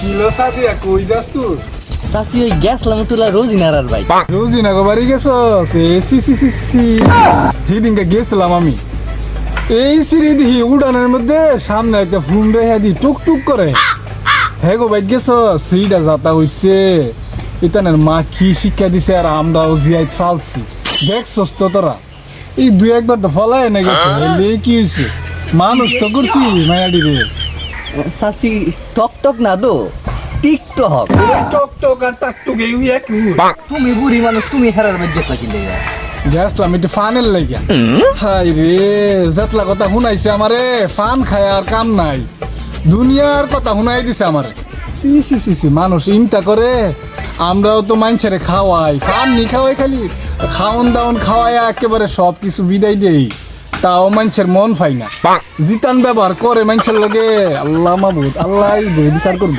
Kilo Sadia কই যাস তুই চাচি ওই গেছলাম তুলা রোজিনার আর ভাই। রোজি না বাড়ি গেছ? সি সি সি সি সি। সেদিনকে গেছিলাম আমি। এই সিঁড়ি দিহি উড়ানের মধ্যে সামনে একটা ফোন রেখে দি টুক টুক করে। হ্যাঁ গো ভাই গেছ? সিঁড়িটা যাতা হইছে। ইতানের মা কি শিক্ষা দিছে আর আমরাও জিয়াই ফালছি। দেখছস তো তোরা? এই দুই একবার তো ফলাই এনে গেছে। কি হয়েছে মানুষ তো করছি মায়াডি রে চাচি টক টক না দো? টিকটক টক। টক আর টাক টুক এই এক তুমি বুড়ি মানুষ তুমি হেরার গেছলা কি লেগা। গেছলাম একটু ফানের লাগিয়া হাই রে যেতলা কথা শুনাইছে আমারে ফান খায় আর কাম নাই। দুনিয়ার কথা শুনাই দিছে আমারে। সি সি সি সি মানুষ ইনটা করে আমরাও তো মানুষের খাওয়াই। ফান নি খাওয়াই খালি খাওন দাওন খাওয়াই একেবারে সব কিছু বিদায় দেই। তাও মানুষের মন পাই না। জিতান ব্যবহার করে মানুষের লগে আল্লাহ মাবুদ আল্লাহ বিচার করব।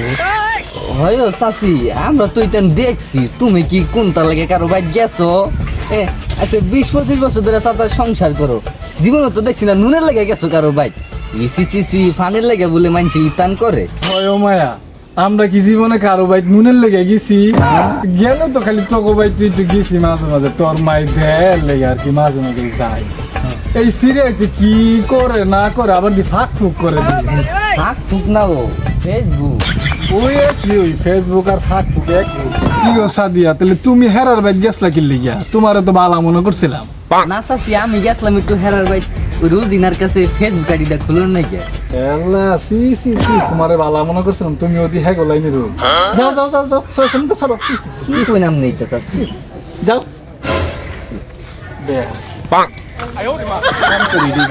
হয় চাচি আমরা তো ইতেন দেখছি। তুমি কি কোনটা লাগে কারও ভাই গেছো? এ আচ্ছা বিশ পঁচিশ বছর ধরে চাচার সংসার করো। জীবনে তো দেখছি না নুনের লেগে গেছো কারও ভাই ইসি চিসি ফানের লেগে বলে মানছে ইতান করে। হয় মায়া আমরা কি জীবনে কারও বাইক নুনের লেগে গেছি? গেল তো খালি তোকে বাইক তুই একটু গেছি মাঝে মাঝে। তোর মাই দেয় লেগে আর কি মাঝে মাঝে যাই। এই সিরিয়াতে কি করে না করে আবার দি ফাঁক ফুক করে দিই থাক ফুক না ও ফেসবুক ওই কি ওই ফেসবুক আর ফাঁক ফুক এক কি গো সাদিয়া তাহলে তুমি হেরার বাইক গেছলা কি লিগিয়া? তোমার তো বালা মনে করছিলাম। না চাচি আমি গেছিলাম একটু হেরার ওই রোজিনার কাছে ফেসবুক আইডিটা খুলুন নাকি এল্লা সি সি সি তোমারে বালা মনে করছিলাম তুমি ওদি হ্যাঁ গো লাইনে রো যাও যাও যাও যাও সব শুনতে চলো সি, সি, সি। কি কই নাম নেই তো চাচি যাও দে পাক আয় ওরে মা কাম করি দি